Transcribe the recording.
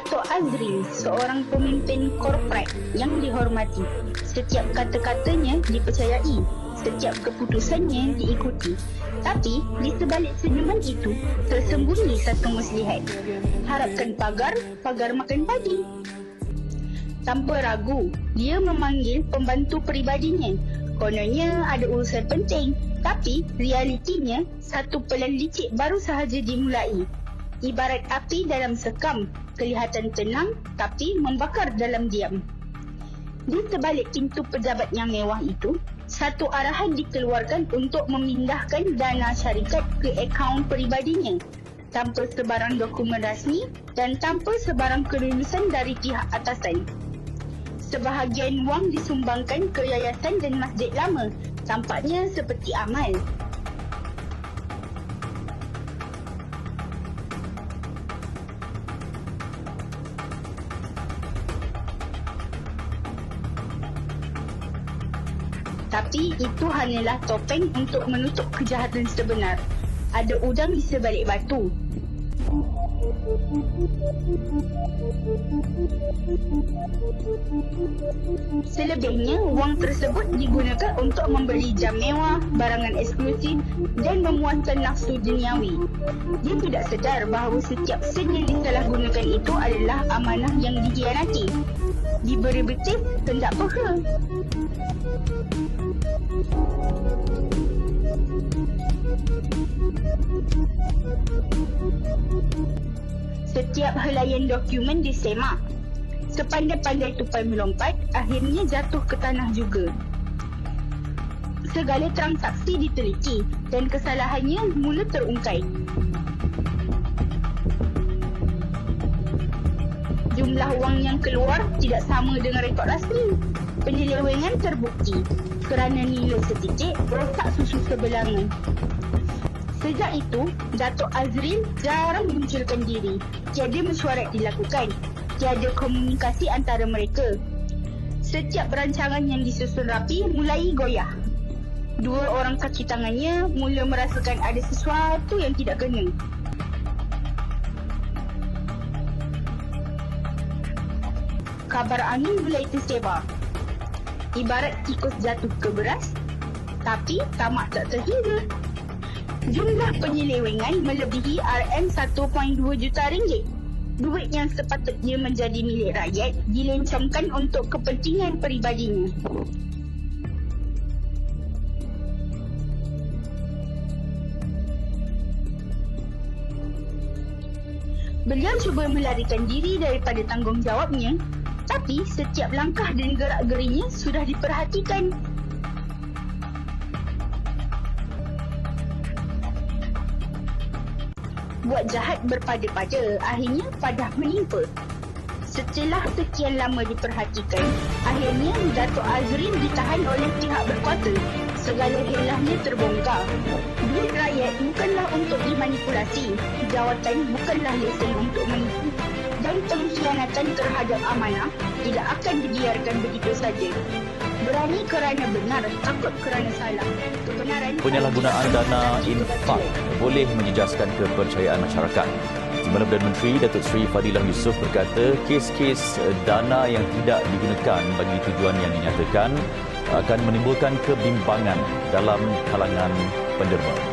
Datuk Azri seorang pemimpin korporat yang dihormati. Setiap kata-katanya dipercayai, setiap keputusannya diikuti. Tapi di sebalik senyuman itu tersembunyi satu muslihat. Harapkan pagar, pagar makan padi. Tanpa ragu, dia memanggil pembantu peribadinya. Kononnya ada urusan penting, tapi realitinya satu pelan licik baru sahaja dimulai. Ibarat api dalam sekam, kelihatan tenang tapi membakar dalam diam. Di sebalik pintu pejabat yang mewah itu, satu arahan dikeluarkan untuk memindahkan dana syarikat ke akaun peribadinya tanpa sebarang dokumen rasmi dan tanpa sebarang kelulusan dari pihak atasan. Sebahagian wang disumbangkan ke yayasan dan masjid lama, tampaknya seperti amal. Tapi itu hanyalah topeng untuk menutup kejahatan sebenar. Ada udang di sebalik batu. Selebihnya, wang tersebut digunakan untuk membeli jam mewah, barangan eksklusif dan memuaskan nafsu duniawi. Dia tidak sedar bahawa setiap sen yang disalahgunakan itu adalah amanah yang dikhianati. Diberi betis, hendak peha. Setiap helaian dokumen disemak. Sepandai-pandai tupai melompat, akhirnya jatuh ke tanah juga. Segala transaksi diteliti dan kesalahannya mula terungkai. Jumlah wang yang keluar tidak sama dengan rekod rasmi. Penyelewengan terbukti kerana nilai setitik rosak susu sebelangan. Sejak itu, Datuk Azrin jarang munculkan diri. Tiada mesyuarat dilakukan. Tiada komunikasi antara mereka. Setiap rancangan yang disusun rapi mulai goyah. Dua orang kaki tangannya mula merasakan ada sesuatu yang tidak kena. Kabar angin mulai tersebar. Ibarat tikus jatuh ke beras, tapi tamak tak terhingga. Jumlah penyelewengan melebihi RM1.2 juta ringgit. Duit yang sepatutnya menjadi milik rakyat dilencamkan untuk kepentingan peribadinya. Beliau cuba melarikan diri daripada tanggungjawabnya tapi setiap langkah dan gerak-gerinya sudah diperhatikan. Buat jahat berpada-pada, akhirnya padah menimpa. Setelah sekian lama diperhatikan, akhirnya Datuk Azrin ditahan oleh pihak berkuasa. Segala helahnya terbongkar. Duit rakyat bukanlah untuk dimanipulasi. Jawatan bukanlah lesen untuk menipu dan pengkhianatan terhadap amanah tidak akan dibiarkan begitu saja. Berani kerana benar, takut kerana salah. Kebenaran Penyalahgunaan dana infak boleh menjejaskan kepercayaan masyarakat. Timbalan Perdana Menteri Datuk Seri Fadilah Yusof berkata kes-kes dana yang tidak digunakan bagi tujuan yang dinyatakan akan menimbulkan kebimbangan dalam kalangan penderma.